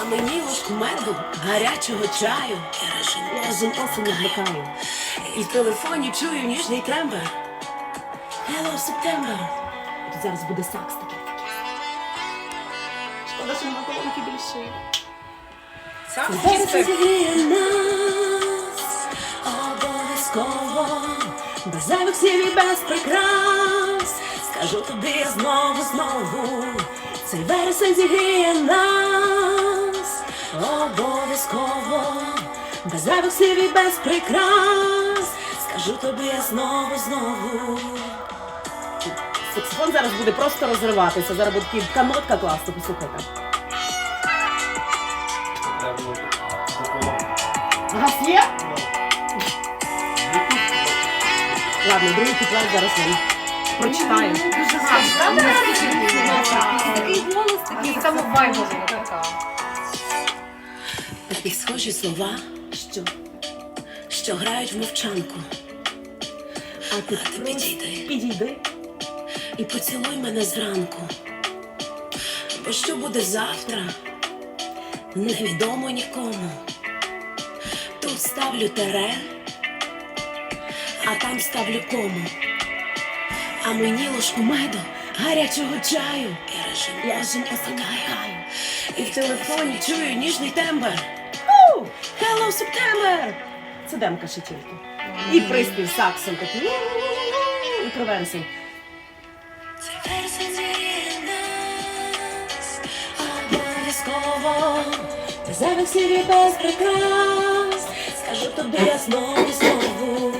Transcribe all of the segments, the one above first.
А мені ложку меду, гарячого чаю. Я разом осінь вмикаю. І в телефоні чую ніжний тембр. Hello, September. Тут зараз буде сакс такий. Шкода, що нема колонки більше. Вересень зігріє нас обов'язково, без зайвих і без прикрас. Скажу тобі я знову, знову, цей вересень зігріє нас обов'язково, без зайвих слів і без прикрас. Скажу тобі я знову, знову. Саксофон зараз буде просто розриватися. Зараз буде такий канотка класно, послухайте. У вас є? Ладно, другий куплет зараз вам прочитаю. Дуже гарно. Такий голос, такий самовай може Такі схожі слова, що, що грають в мовчанку. А ти, просто підійди. підійди і поцілуй мене зранку. Бо що буде завтра, невідомо нікому. Тут ставлю тере, а там ставлю кому. А мені ложку меду, гарячого чаю. Я режим осикаю. І в телефоні чую ніжний тембр. Hello, September! Це демка ще тільки. І приспів саксом такий. «У-у-у-у-у», І про вересень. Це вересень нас обов'язково. Без зайвих слів і без прикрас. Скажу тобі я знову, знову.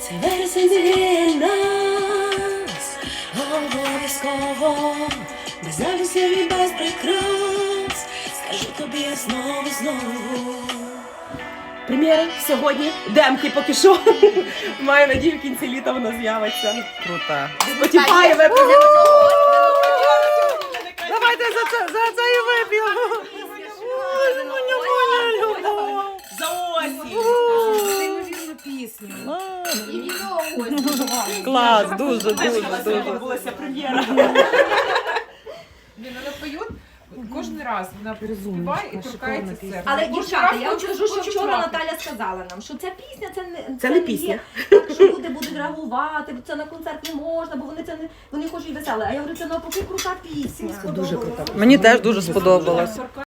Це вересень зігріє нас обов'язково. Без зайвих і без прикрас. Скажу тобі я знову, знову. Прем'єра сьогодні. Демки поки що. Маю надію, в кінці літа вона з'явиться. Круто. Spotify веб. Давайте за це, за це і вип'ємо. За осінь. Неймовірну пісню. І. Клас, дуже, дуже, дуже. відбулася прем'єра. Блін, вона поють кожен раз. Вона співає і торкається серце. Але Кожен дівчата, раз я вам хочу- скажу, що вчора плакати. Наталя сказала нам, що ця пісня це не Це не пісня. так, що люди будуть реагувати, це на концерт не можна, бо вони це не вони хочуть веселе. А я говорю, це навпаки крута пісня. Дуже крута. Мені теж дуже сподобалось.